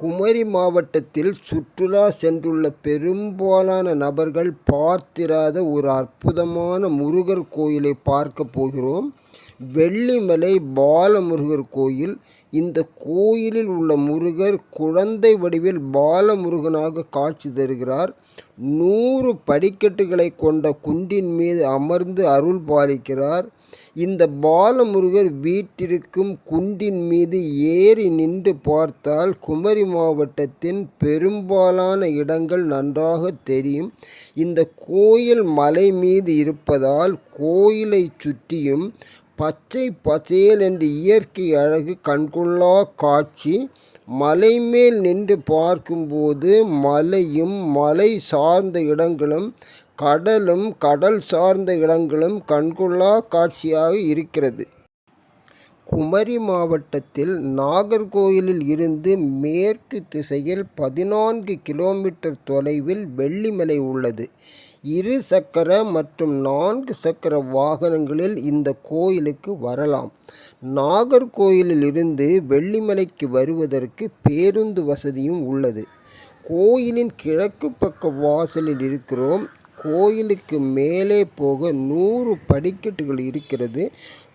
குமரி மாவட்டத்தில் சுற்றுலா சென்றுள்ள பெரும்பாலான நபர்கள் பார்த்திராத ஒரு அற்புதமான முருகர் கோயிலை பார்க்க போகிறோம். வெள்ளிமலை பாலமுருகர் கோயில். இந்த கோயிலில் உள்ள முருகர் குழந்தை வடிவில் பாலமுருகனாக காட்சி தருகிறார். நூறு படிக்கட்டுகளை கொண்ட குன்றின் மீது அமர்ந்து அருள் பாலிக்கிறார். இந்த பாலமுருகர் வீட்டிற்கும் குன்றின் மீது ஏறி நின்று பார்த்தால் குமரி மாவட்டத்தின் பெரும்பாலான இடங்கள் நன்றாக தெரியும். இந்த கோயில் மலை மீது இருப்பதால் கோயிலை சுற்றியும் பச்சை பசேல் என்று இயற்கை அழகு கண்கொள்ளா காட்சி மலை மேல் நின்று பார்க்கும்போது மலையும் மலை சார்ந்த இடங்களும் கடலும் கடல் சார்ந்த இடங்களும் கண்கொள்ளா காட்சியாக இருக்கிறது. குமரி மாவட்டத்தில் நாகர்கோயிலில் இருந்து மேற்கு திசையில் பதினான்கு கிலோமீட்டர் தொலைவில் வெள்ளிமலை உள்ளது. இரு சக்கர மற்றும் நான்கு சக்கர வாகனங்களில் இந்த கோயிலுக்கு வரலாம். நாகர்கோயிலில் இருந்து வெள்ளிமலைக்கு வருவதற்கு பேருந்து வசதியும் உள்ளது. கோயிலின் கிழக்கு பக்க வாசலில் இருக்கிறோம். கோயிலுக்கு மேலே போக நூறு படிக்கட்டுகள் இருக்கிறது.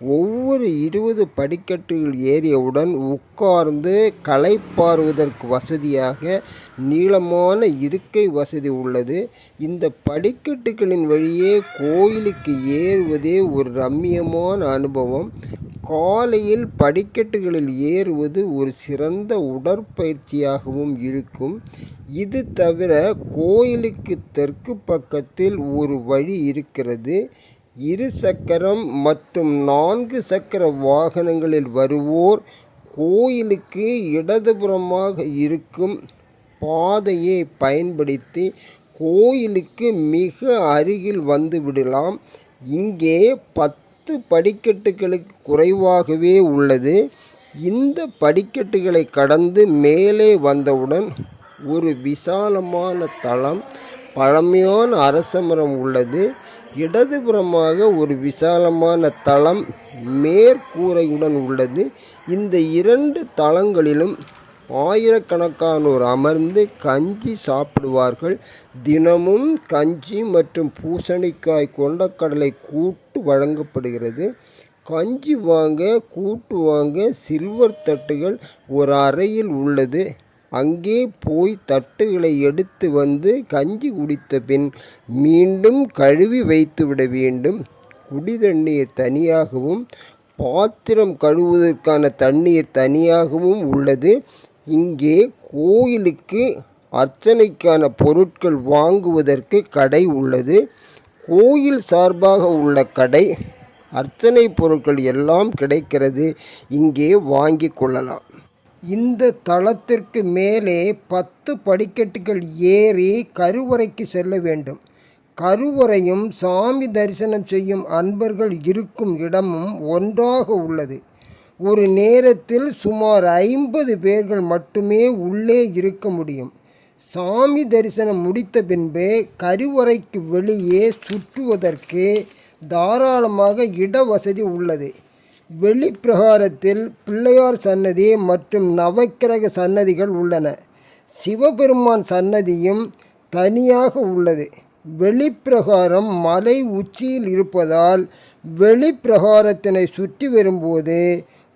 ஒவ்வொரு இருபது படிக்கட்டுகள் ஏறியவுடன் உட்கார்ந்து களைப்பாறுவதற்கு வசதியாக நீளமான இருக்கை வசதி உள்ளது. இந்த படிக்கட்டுகளின் வழியே கோயிலுக்கு ஏறுவதே ஒரு ரம்மியமான அனுபவம். காலையில் படிக்கட்டுகளில் ஏறுவது ஒரு சிறந்த உடற்பயிற்சியாகவும் இருக்கும். இது தவிர கோயிலுக்கு தெற்கு பக்கத்தில் ஒரு வழி இருக்கிறது. இரு சக்கரம் மற்றும் நான்கு சக்கர வாகனங்களில் வருவோர் கோயிலுக்கு இடதுபுறமாக இருக்கும் பாதையை பயன்படுத்தி கோயிலுக்கு மிக அருகில் வந்துவிடலாம் இங்கே பத்து படிக்கட்டுகளுக்கு குறைவாகவே உள்ளது. இந்த படிக்கட்டுகளை கடந்து மேலே வந்தவுடன் ஒரு விசாலமான தளம் பழமையான அரசமரம் உள்ளது. இடதுபுறமாக ஒரு விசாலமான தளம் மேற்கூரையுடன் உள்ளது. இந்த இரண்டு தளங்களிலும் ஆயிரக்கணக்கானோர் அமர்ந்து கஞ்சி சாப்பிடுவார்கள். தினமும் கஞ்சி மற்றும் பூசணிக்காய் கொண்டக்கடலை கூட்டு வழங்கப்படுகிறது. கஞ்சி வாங்க கூட்டு வாங்க சில்வர் தட்டுகள் ஒரு அறையில் உள்ளது. அங்கே போய் தட்டுகளை எடுத்து வந்து கஞ்சி குடித்த பின் மீண்டும் கழுவி வைத்துவிட வேண்டும். குடி தண்ணீர் தனியாகவும் பாத்திரம் கழுவுவதற்கான தண்ணீர் தனியாகவும் உள்ளது. இங்கே கோயிலுக்கு அர்ச்சனைக்கான பொருட்கள் வாங்குவதற்கு கடை உள்ளது. கோயில் சார்பாக உள்ள கடை அர்ச்சனை பொருட்கள் எல்லாம் கிடைக்கிறது. இங்கே வாங்கி கொள்ளலாம். இந்த தளத்திற்கு மேலே பத்து படிக்கட்டுகள் ஏறி கருவறைக்கு செல்ல வேண்டும். கருவறையும் சாமி தரிசனம் செய்யும் அன்பர்கள் இருக்கும் இடமும் ஒன்றாக உள்ளது. ஒரு நேரத்தில் சுமார் ஐம்பது பேர்கள் மட்டுமே உள்ளே இருக்க முடியும். சாமி தரிசனம் முடித்த பின்பு கருவறைக்கு வெளியே சுற்றுவதற்கு தாராளமாக இட வசதி உள்ளது. வெளிப்பிரகாரத்தில் பிள்ளையார் சன்னதி மற்றும் நவக்கிரக சன்னதிகள் உள்ளன. சிவபெருமான் சன்னதியும் தனியாக உள்ளது. வெளிப்பிரகாரம் மலை உச்சியில் இருப்பதால் வெளிப்பிரகாரத்தினை சுற்றி வரும்போது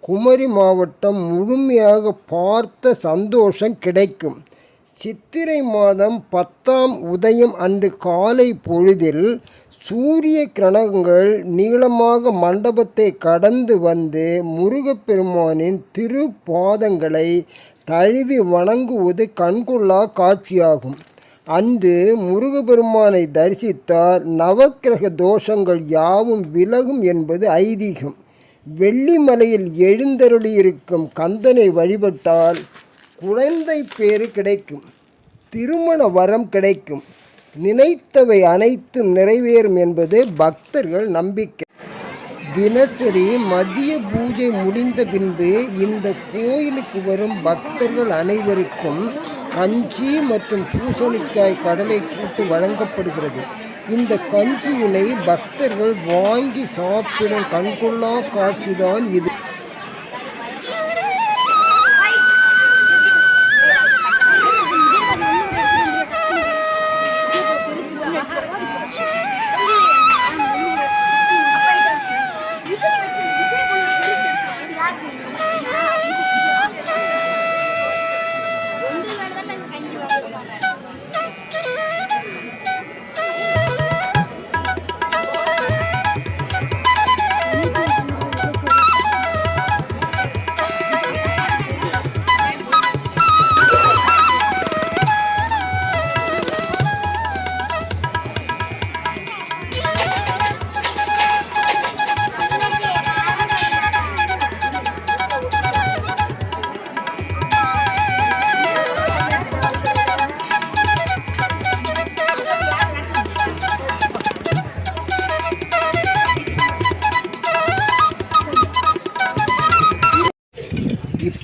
குமரி மாவட்டம் முழுமையாக பார்த்த சந்தோஷம் கிடைக்கும். சித்திரை மாதம் பத்தாம் உதயம் அன்று காலை பொழுதில் சூரிய கிரணங்கள் நீளமாக மண்டபத்தை கடந்து வந்து முருகப்பெருமானின் திருப்பாதங்களை தழுவி வணங்குவது கண்கொள்ளா காட்சியாகும். அன்று முருகப்பெருமானை தரிசித்தார். நவக்கிரக தோஷங்கள் யாவும் விலகும் என்பது ஐதீகம். வெள்ளிமலையில் எழுந்தருளியிருக்கும் கந்தனை வழிபட்டால் குழந்தை பேறு கிடைக்கும் திருமண வரம் கிடைக்கும். நினைத்தவை அனைத்தும் நிறைவேறும் என்பது பக்தர்கள் நம்பிக்கை. தினசரி மதிய பூஜை முடிந்த பின்பு இந்த கோயிலுக்கு வரும் பக்தர்கள் அனைவருக்கும் கஞ்சி மற்றும் பூசணிக்காய் கடலை கூட்டு வழங்கப்படுகிறது. இந்த கஞ்சியினை பக்தர்கள் வாங்கி சாப்பிடும் கண்கொள்ளா காட்சிதான் இது.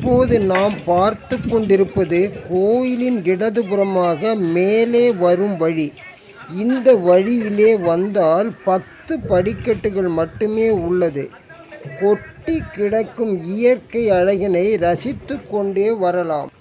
இப்போது நாம் பார்த்து கொண்டிருப்பது கோயிலின் இடதுபுறமாக மேலே வரும் வழி. இந்த வழியிலே வந்தால் பத்து படிக்கட்டுகள் மட்டுமே உள்ளது. கொட்டி கிடக்கும் இயற்கை அழகினை ரசித்து கொண்டே வரலாம்.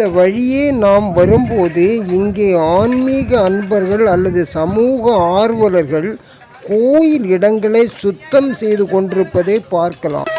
இந்த வழியே நாம் வரும்போது இங்கே ஆன்மீக அன்பர்கள் அல்லது சமூக ஆர்வலர்கள் கோயில் இடங்களை சுத்தம் செய்து கொண்டிருப்பதை பார்க்கலாம்.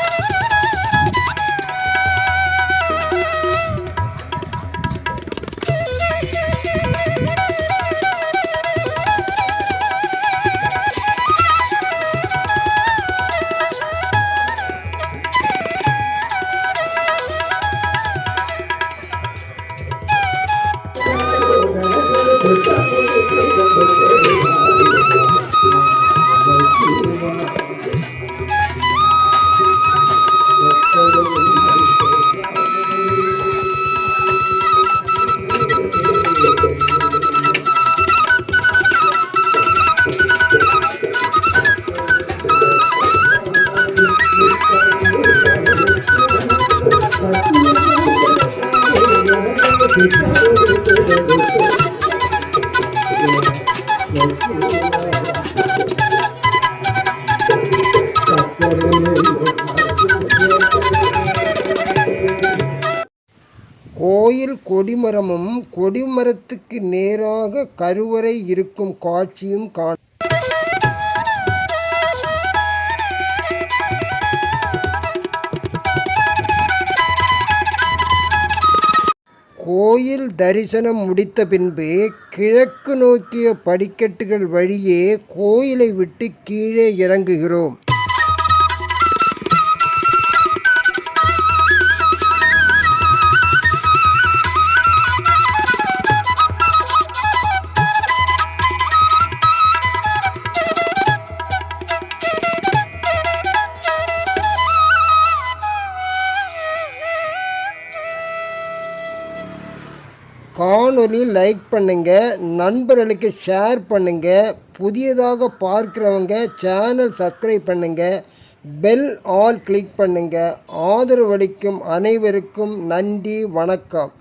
கோயில் கொடிமரமும் கொடிமரத்துக்கு நேராக கருவறை இருக்கும் காட்சியும் காண கோயில் தரிசனம் முடித்த பின்பு கிழக்கு நோக்கிய படிக்கட்டுகள் வழியே கோயிலை விட்டு கீழே இறங்குகிறோம். காணொலி லைக் பண்ணுங்கள் நண்பர்களுக்கு ஷேர் பண்ணுங்கள் புதியதாக பார்க்குறவங்க சேனல் சப்ஸ்கிரைப் பண்ணுங்கள் பெல் ஆல் கிளிக் பண்ணுங்கள் ஆதரவளிக்கும் அனைவருக்கும் நன்றி வணக்கம்.